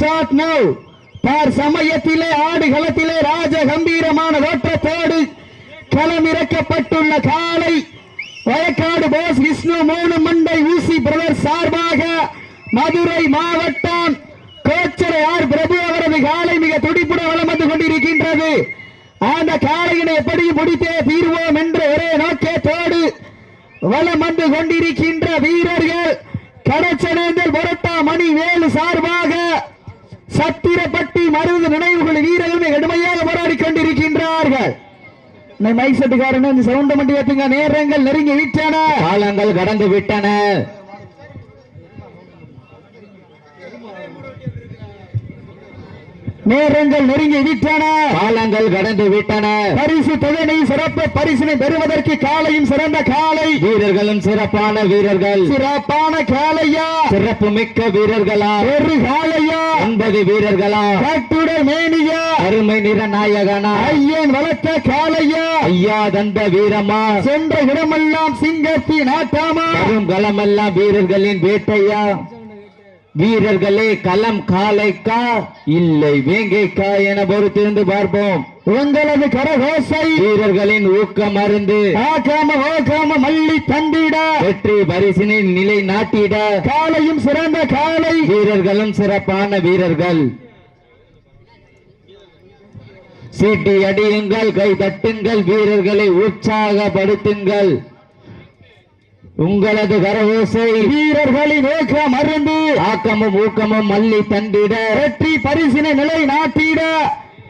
Start now பார் சமயத்திலே ஆடு களத்திலே ராஜ கம்பீரமான ஓட்டத்தோடு களமிறக்கப்பட்டுள்ள காலை. வயக்காடு போஸ் விஷ்ணு மூணு மண்டை ஊசி பிரதர் சார்பாக மதுரை மாவட்டம் கோச்சரையார் பிரபு அவரது காலை மிக துடிப்புடன் வலம் வந்து கொண்டிருக்கின்றது. அந்த காலையினை எப்படி முடித்தே தீர்வோம் என்ற ஒரே நோக்கத்தோடு வளம் வந்து கொண்டிருக்கின்ற வீரர்கள் கடச்சனேந்தல் பொரட்டா மணி வேலு சார்பாக சத்திரப்பட்டி மருது நினைவுகள் வீரர்கள் கடுமையாக போராடி கொண்டிருக்கின்றார்கள். மைசட்டுக்காரன் மைக் இந்த சவுண்ட் மட்டும் ஏத்துங்க. நேரங்கள் நெருங்கி விட்டன. காலங்கள் கடந்து விட்டன. நேரங்கள் நெருங்கி விட்டன. காலங்கள் கடந்து விட்டன. பரிசு தொகையை சிறப்பு பரிசினை பெறுவதற்கு காலையும் சிறந்த காலை. வீரர்களும் சிறப்பான வீரர்கள். சிறப்பான காலையா? சிறப்பு மிக்க வீரர்களா? ஒரு காலையா? ஒன்பது வீரர்களா? கட்டுட மேனியா? அருமை நிற நாயகனா? ஐயன் வளர்த்த காலையா? ஐயா தந்த வீரமா? சென்ற இடமெல்லாம் சிங்கத்தின் ஆட்டாமா? களமெல்லாம் வீரர்களின் வேட்டையா? வீரர்களே களம் காலைக்கா இல்லை வேங்கைக்கா என பொறுத்திருந்து பார்ப்போம். உங்களது கரகோசை வீரர்களின் ஊக்கம் அருந்து ஆக்காம ஓக்காம மல்லி தந்திட. வெற்றி பரிசினின் நிலை நாட்டிட. காலையும் சிறந்த காலை. வீரர்களும் சிறப்பான வீரர்கள். சீட்டி அடியுங்கள் கை தட்டுங்கள் வீரர்களை உற்சாகப்படுத்துங்கள். உங்களது கரவோசை வீரர்களின் ஓக்கம் அருந்து ஆக்கமும் ஊக்கமும் மல்லி தண்டிட வெற்றி பரிசினை நிலை நாட்டிட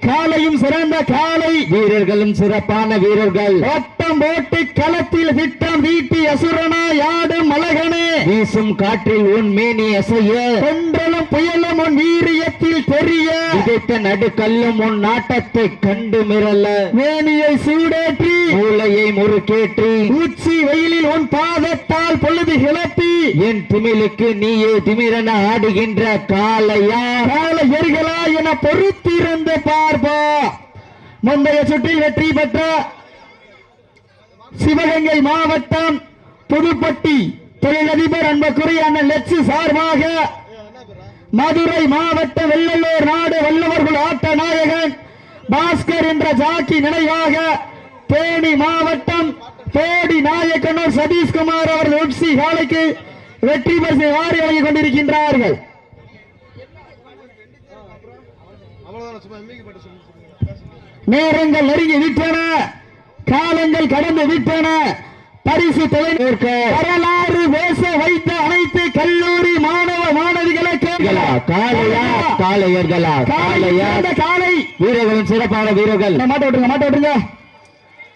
காலையும் சிறந்த காலை. வீரர்களும் சிறப்பான வீரர்கள். வட்டம் போட்டு களத்தில் திட்டம் வீட்டி அசுரனா யாடும் அழகனே வீசும் காற்றில் உன் மேனி அசைய. கொன்றலும் புயலும் உன் வீரியத்தில் தெரிய. விதைத்த நடுக்கல்லும் உன் நாட்டத்தை கண்டு மிரள. மேனியை சூடேற்றி. மூளையை முறுக்கேற்றி. உச்சி வெயிலில் உன் பாதத்தால் பொழுது கிளப்பி. என் திமிலுக்கு நீயே திமிரென ஆடுகின்ற காளையா. கால எரிகளா என பொறுத்திருந்து பார்ப்பா முந்தைய சுற்றில் வெற்றி பெற்ற சிவகங்கை மாவட்டம் புதுப்பட்டி தொழிலதிபர் அன்புக்குரிய அண்ணன் லட்சு சார்பாக மதுரை மாவட்ட வெள்ளலூர் நாடு வல்லவர்கள் ஆட்ட நாயகன் பாஸ்கர் என்ற ஜாக்கி நினைவாக தேனி மாவட்டம் தேடி நாயக்கனூர் சதீஷ்குமார் அவர்கள் உட்சி காலைக்கு வெற்றி பரிசை வாரி வழங்கிக் கொண்டிருக்கின்றார்கள். நேரங்கள் நெருங்கி விட்டன காலங்கள் கடந்து விட்டன பரிசு வரலாறு பேச வைத்த அனைத்து கல்லூரி மாணவ மாணவிகளுக்கு. காளையா காளையர்களா காளையா. காலை காலை வீரர்களும் சிறப்பான வீரர்கள். மாட்ட விட்டுருங்க மாட்ட விட்டுருங்க.